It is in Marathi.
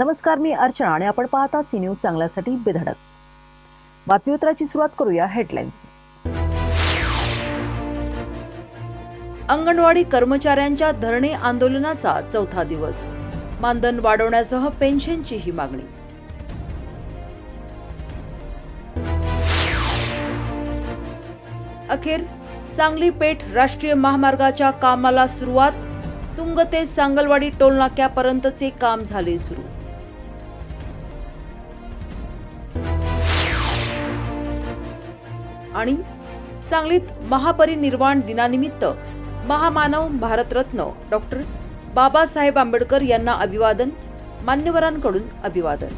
नमस्कार मी अर्चना आणि आपण पाहता सी न्यूज चांगल्यासाठी बेधडक. बातमीपत्राची सुरुवात करूया हेडलाईन्स अंगणवाडी कर्मचाऱ्यांच्या धरणे आंदोलनाचा चौथा दिवस. मानधन वाढवण्यासह पेन्शनचीही मागणी. अखेर सांगली पेठ राष्ट्रीय महामार्गाच्या कामाला सुरुवात. तुंग ते सांगलवाडी टोलनाक्यापर्यंतचे काम झाले सुरू. आणि सांगलीत महापरिनिर्वाण दिनानिमित्त महामानव भारतरत्न डॉक्टर बाबासाहेब आंबेडकर यांना अभिवादन मान्यवरांकडून अभिवादन.